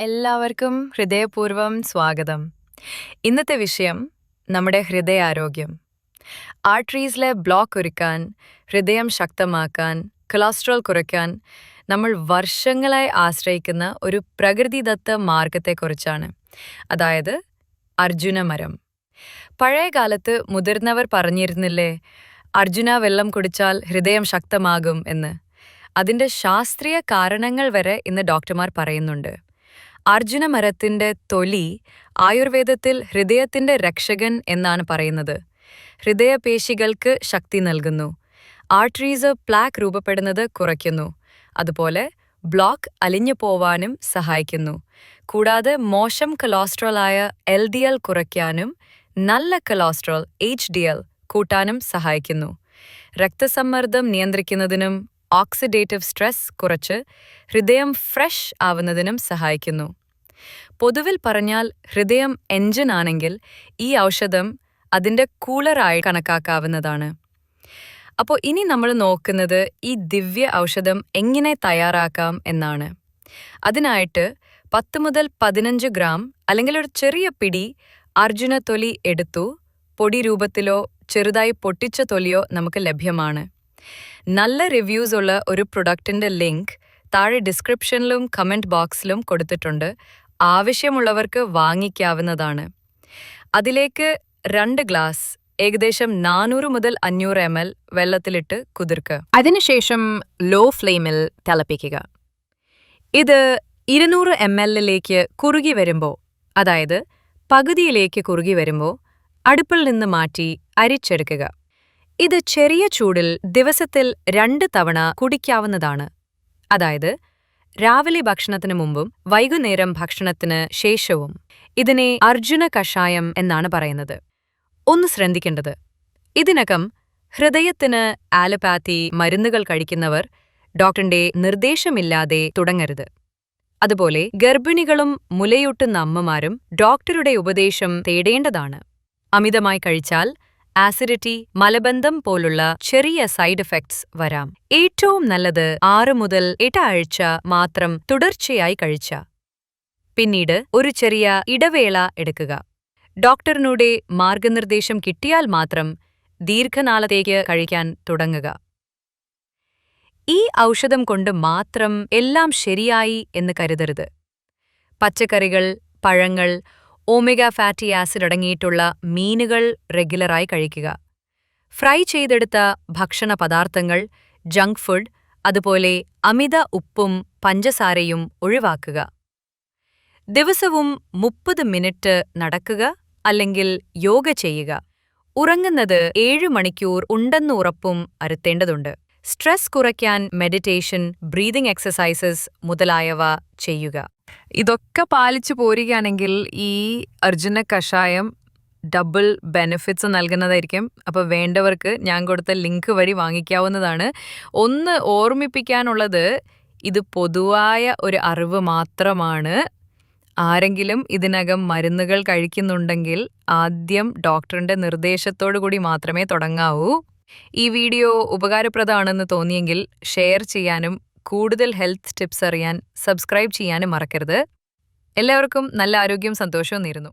എല്ലാവർക്കും ഹൃദയപൂർവം സ്വാഗതം. ഇന്നത്തെ വിഷയം നമ്മുടെ ഹൃദയാരോഗ്യം. ആർട്ടറീസിലെ ബ്ലോക്ക് ഒരുക്കാൻ ഹൃദയം ശക്തമാക്കാൻ കൊളസ്ട്രോൾ കുറയ്ക്കാൻ നമ്മൾ വർഷങ്ങളായി ആശ്രയിക്കുന്ന ഒരു പ്രകൃതിദത്ത മാർഗത്തെക്കുറിച്ചാണ്. അതായത് അർജുനമരം പഴയ കാലത്ത് മുതിർന്നവർ പറഞ്ഞിരുന്നില്ലേ അർജുന വെള്ളം കുടിച്ചാൽ ഹൃദയം ശക്തമാകും എന്ന്. അതിന്റെ ശാസ്ത്രീയ കാരണങ്ങൾ വരെ ഇന്ന് ഡോക്ടർമാർ പറയുന്നുണ്ട്. അർജുന മരത്തിന്റെ തൊലി ആയുർവേദത്തിൽ ഹൃദയത്തിന്റെ രക്ഷകൻ എന്നാണ് പറയുന്നത്. ഹൃദയപേശികൾക്ക് ശക്തി നൽകുന്നു. ആർട്ടറീസ് പ്ലാക്ക് രൂപപ്പെടുന്നത് കുറയ്ക്കുന്നു. അതുപോലെ ബ്ലോക്ക് അലിഞ്ഞു പോവാനും സഹായിക്കുന്നു. കൂടാതെ മോശം കൊളസ്ട്രോളായ എൽ ഡി എൽ കുറയ്ക്കാനും നല്ല കൊളസ്ട്രോൾ എച്ച് ഡി എൽ കൂട്ടാനും സഹായിക്കുന്നു. രക്തസമ്മർദ്ദം നിയന്ത്രിക്കുന്നതിനും ഓക്സിഡേറ്റീവ് സ്ട്രെസ് കുറച്ച് ഹൃദയം ഫ്രഷ് ആവുന്നതിനും സഹായിക്കുന്നു. പൊതുവിൽ പറഞ്ഞാൽ ഹൃദയം എഞ്ചിൻ ആണെങ്കിൽ ഈ ഔഷധം അതിന്റെ കൂളറായി കണക്കാക്കാവുന്നതാണ്. അപ്പോൾ ഇനി നമ്മൾ നോക്കുന്നത് ഈ ദിവ്യ ഔഷധം എങ്ങനെ തയ്യാറാക്കാം എന്നാണ്. അതിനായിട്ട് പത്ത് മുതൽ പതിനഞ്ച് ഗ്രാം അല്ലെങ്കിൽ ഒരു ചെറിയ പിടി അർജുന തൊലി എടുത്തു. പൊടി രൂപത്തിലോ ചെറുതായി പൊട്ടിച്ച തൊലിയോ നമുക്ക് ലഭ്യമാണ്. നല്ല റിവ്യൂസ് ഉള്ള ഒരു പ്രൊഡക്റ്റിന്റെ ലിങ്ക് താഴെ ഡിസ്ക്രിപ്ഷനിലും കമന്റ് ബോക്സിലും കൊടുത്തിട്ടുണ്ട്. ആവശ്യമുള്ളവർക്ക് വാങ്ങിക്കാവുന്നതാണ്. അതിലേക്ക് രണ്ട് ഗ്ലാസ് ഏകദേശം നാനൂറ് മുതൽ അഞ്ഞൂറ് എം എൽ വെള്ളത്തിലിട്ട് കുതിർക്കുക. അതിനുശേഷം ലോ ഫ്ലെയിമിൽ തിളപ്പിക്കുക. ഇത് ഇരുന്നൂറ് എം എല്ലിലേക്ക് കുറുകി വരുമ്പോൾ അതായത് പകുതിയിലേക്ക് കുറുകി വരുമ്പോൾ അടുപ്പിൽ നിന്ന് മാറ്റി അരിച്ചെടുക്കുക. ഇത് ചെറിയ ചൂടിൽ ദിവസത്തിൽ രണ്ട് തവണ കുടിക്കാവുന്നതാണ്. അതായത് രാവിലെ ഭക്ഷണത്തിന് മുമ്പും വൈകുന്നേരം ഭക്ഷണത്തിന് ശേഷവും. ഇതിനെ അർജുന കഷായം എന്നാണ് പറയുന്നത്. ഒന്ന് ശ്രദ്ധിക്കേണ്ടത്. ഇതിനകം ഹൃദയത്തിന് ആലോപാത്തി മരുന്നുകൾ കഴിക്കുന്നവർ ഡോക്ടറിന്റെ നിർദ്ദേശമില്ലാതെ തുടങ്ങരുത്. അതുപോലെ ഗർഭിണികളും മുലയൂട്ടുന്ന അമ്മമാരും ഡോക്ടറുടെ ഉപദേശം തേടേണ്ടതാണ്. അമിതമായി കഴിച്ചാൽ ആസിഡിറ്റി മലബന്ധം പോലുള്ള ചെറിയ സൈഡ് എഫക്ട്സ് വരാം. ഏറ്റവും നല്ലത് ആറ് മുതൽ എട്ട് ആഴ്ച മാത്രം തുടർച്ചയായി കഴിച്ച. പിന്നീട് ഒരു ചെറിയ ഇടവേള എടുക്കുക. ഡോക്ടറിനൂടെ മാർഗനിർദ്ദേശം കിട്ടിയാൽ മാത്രം ദീർഘനാളത്തേക്ക് കഴിക്കാൻ തുടങ്ങുക. ഈ ഔഷധം കൊണ്ട് മാത്രം എല്ലാം ശരിയായി എന്ന് കരുതരുത്. പച്ചക്കറികൾ പഴങ്ങൾ ഓമേഗ ഫാറ്റി ആസിഡ് അടങ്ങിയിട്ടുള്ള മീനുകൾ റെഗുലറായി കഴിക്കുക. ഫ്രൈ ചെയ്തെടുത്ത ഭക്ഷണ പദാർത്ഥങ്ങൾ ജങ്ക് ഫുഡ് അതുപോലെ അമിത ഉപ്പും പഞ്ചസാരയും ഒഴിവാക്കുക. ദിവസവും മുപ്പത് മിനിറ്റ് നടക്കുക അല്ലെങ്കിൽ യോഗ ചെയ്യുക. ഉറങ്ങുന്നത് ഏഴ് മണിക്കൂർ ഉണ്ടെന്നുറപ്പും ഉറപ്പും വരുത്തേണ്ടതുണ്ട് സ്ട്രെസ് കുറയ്ക്കാൻ മെഡിറ്റേഷൻ ബ്രീതിംഗ് എക്സസൈസസ് മുതലായവ ചെയ്യുക. ഇതൊക്കെ പാലിച്ചു പോരുകയാണെങ്കിൽ ഈ അർജുന കഷായം ഡബിൾ ബെനിഫിറ്റ്സ് നൽകുന്നതായിരിക്കും. അപ്പോൾ വേണ്ടവർക്ക് ഞാൻ കൊടുത്ത ലിങ്ക് വഴി വാങ്ങിക്കാവുന്നതാണ്. ഒന്ന് ഓർമ്മിപ്പിക്കാനുള്ളത് ഇത് പൊതുവായ ഒരു അറിവ് മാത്രമാണ്. ആരെങ്കിലും ഇതിനകം മരുന്നുകൾ കഴിക്കുന്നുണ്ടെങ്കിൽ ആദ്യം ഡോക്ടറിന്റെ നിർദ്ദേശത്തോടു കൂടി മാത്രമേ തുടങ്ങാവൂ. ഈ വീഡിയോ ഉപകാരപ്രദമാണെന്ന് തോന്നിയെങ്കിൽ ഷെയർ ചെയ്യാനും കൂടുതൽ ഹെൽത്ത് ടിപ്സ് അറിയാൻ സബ്സ്ക്രൈബ് ചെയ്യാനും മറക്കരുത്. എല്ലാവർക്കും നല്ല ആരോഗ്യവും സന്തോഷവും നേരുന്നു.